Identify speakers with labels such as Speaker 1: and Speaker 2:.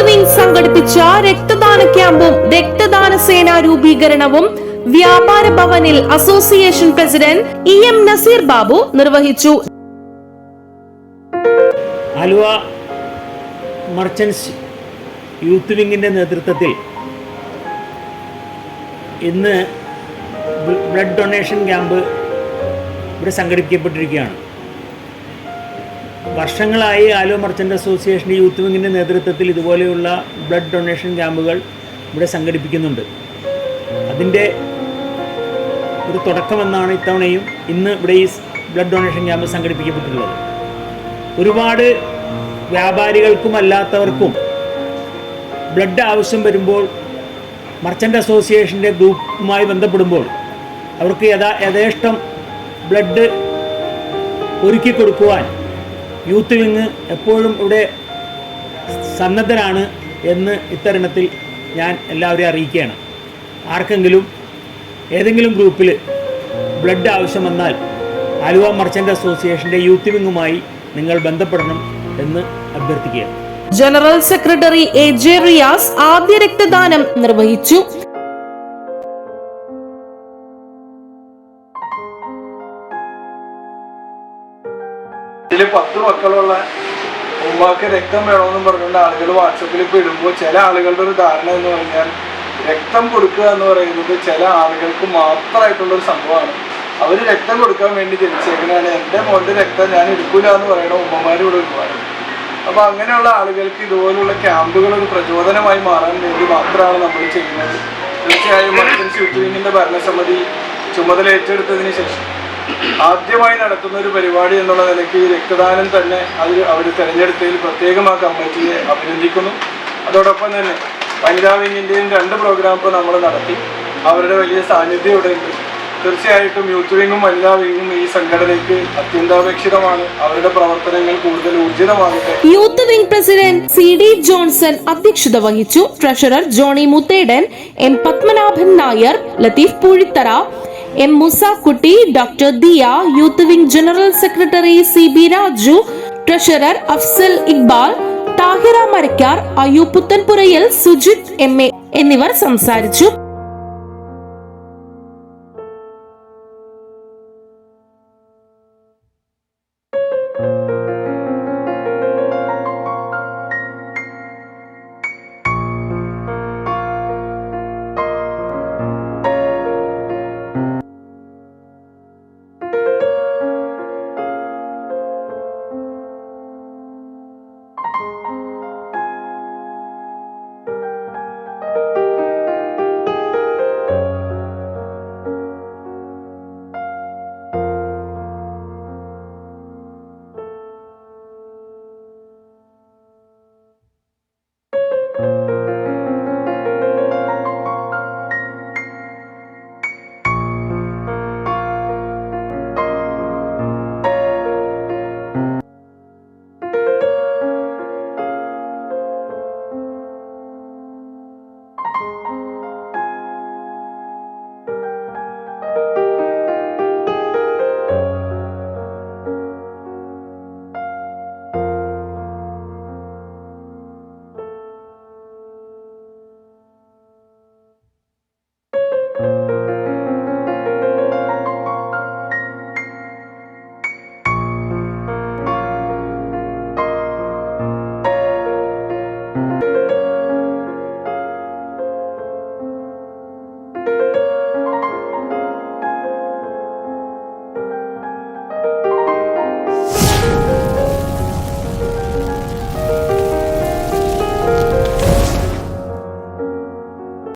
Speaker 1: സംഘടിപ്പിച്ച രക്തദാന ക്യാമ്പും രക്തദാന സേനാ രൂപീകരണവും വ്യാപാര ഭവനിൽ association president E M Nazeer Babu നിർവഹിച്ചു.
Speaker 2: ആലുവ മർച്ചൻസ് യൂത്ത് വിങ്ങിന്റെ നേതൃത്വത്തിൽ ഇന്ന് ബ്ല- ബ്ലഡ് ഡൊണേഷൻ ക്യാമ്പ് ഇവിടെ സംഘടിപ്പിക്കപ്പെട്ടിരിക്കുകയാണ്. വർഷങ്ങളായി ആലോ മർച്ചന്റ് അസോസിയേഷൻ യൂത്ത് വിങ്ങിന്റെ നേതൃത്വത്തിൽ ഇതുപോലെയുള്ള ബ്ലഡ് ഡൊണേഷൻ ക്യാമ്പുകൾ ഇവിടെ സംഘടിപ്പിക്കുന്നുണ്ട്. അതിന്റെ ഒരു തുടക്കമെന്നാണ് ഇത്തവണയും ഇന്ന് ഇവിടെ ഈ ബ്ലഡ് ഡൊണേഷൻ ക്യാമ്പ് സംഘടിപ്പിക്കപ്പെട്ടിട്ടുള്ളത്. ഒരുപാട് വ്യാപാരികൾക്കും അല്ലാത്തവർക്കും ബ്ലഡ് ആവശ്യം വരുമ്പോൾ മർച്ചന്റ് അസോസിയേഷന്റെ ഗ്രൂപ്പുമായി ബന്ധപ്പെടുമ്പോൾ അവർക്ക് യഥാ യഥേഷ്ടം ബ്ലഡ് ഒരുക്കി കൊടുക്കുവാൻ യൂത്ത് വിങ് എപ്പോഴും ഇവിടെ സന്നദ്ധരാണ് എന്ന് ഇത്തരുണത്തിൽ ഞാൻ എല്ലാവരെയും അറിയിക്കുകയാണ്. ആർക്കെങ്കിലും ഏതെങ്കിലും ഗ്രൂപ്പിൽ ബ്ലഡ് ആവശ്യം വന്നാൽ അലുവ മർച്ചന്റ് അസോസിയേഷന്റെ യൂത്ത് വിങ്ങുമായി നിങ്ങൾ ബന്ധപ്പെടണം എന്ന് അഭ്യർത്ഥിക്കുകയാണ്.
Speaker 1: General secretary A J Riyas ആദ്യ രക്തദാനം നിർവഹിച്ചു.
Speaker 3: ഇതിൽ പത്ത് മക്കളുള്ള ഉമ്മാക്ക് രക്തം വേണമെന്നും പറഞ്ഞുകൊണ്ട് ആളുകൾ വാട്സപ്പിൽ ഇപ്പോൾ ഇടുമ്പോൾ ചില ആളുകളുടെ ഒരു ധാരണ എന്ന് പറഞ്ഞാൽ രക്തം കൊടുക്കുക എന്ന് പറയുന്നത് ചില ആളുകൾക്ക് മാത്രമായിട്ടുള്ള ഒരു സംഭവമാണ്. അവർ രക്തം കൊടുക്കാൻ വേണ്ടി ജനിച്ചേക്കണാണ് എന്റെ മോന്റെ രക്തം ഞാൻ എടുക്കില്ല എന്ന് പറയണ ഉമ്മമാരും ഇവിടെ ഒരുപാട്. അപ്പോൾ അങ്ങനെയുള്ള ആളുകൾക്ക് ഇതുപോലുള്ള ക്യാമ്പുകൾ ഒരു പ്രചോദനമായി മാറാൻ വേണ്ടി മാത്രമാണ് നമ്മൾ ചെയ്യുന്നത്. തീർച്ചയായും മർച്ചൻസ് യൂത്ത് വിങ്ങിന്റെ ഭരണസമിതി ചുമതല ഏറ്റെടുത്തതിന് ശേഷം ആദ്യമായി നടത്തുന്ന ഒരു പരിപാടി എന്നുള്ള നിലയ്ക്ക് ഈ രക്തദാനം തന്നെ അത് അവർ തിരഞ്ഞെടുത്തതിൽ പ്രത്യേകം ആ കമ്മിറ്റിയെ അഭിനന്ദിക്കുന്നു. അതോടൊപ്പം തന്നെ വനിതാ വിങ്ങിന്റെയും രണ്ട് പ്രോഗ്രാം ഇപ്പോൾ നമ്മൾ നടത്തി. അവരുടെ വലിയ സാന്നിധ്യം ഇവിടെ ഉണ്ട് തീർച്ചയായിട്ടും യൂത്ത് വിങ്ങും വനിതാ വിങ്ങും ഈ സംഘടനയ്ക്ക് അത്യന്താപേക്ഷിതമാണ്. അവരുടെ പ്രവർത്തനങ്ങൾ കൂടുതൽ ഊർജിതമാകട്ടെ.
Speaker 1: Youth wing president C D Johnson അധ്യക്ഷത വഹിച്ചു. Treasurer Johny Muthedan M Padmanabhan Nair Latheef Poozhithara M Musakutty doctor Diya youth wing general secretary C B Raju treasurer Afsal Iqbal Thahira Marakkar Ayyub Puthenpurayil Sujith M A എന്നിവർ സംസാരിച്ചു.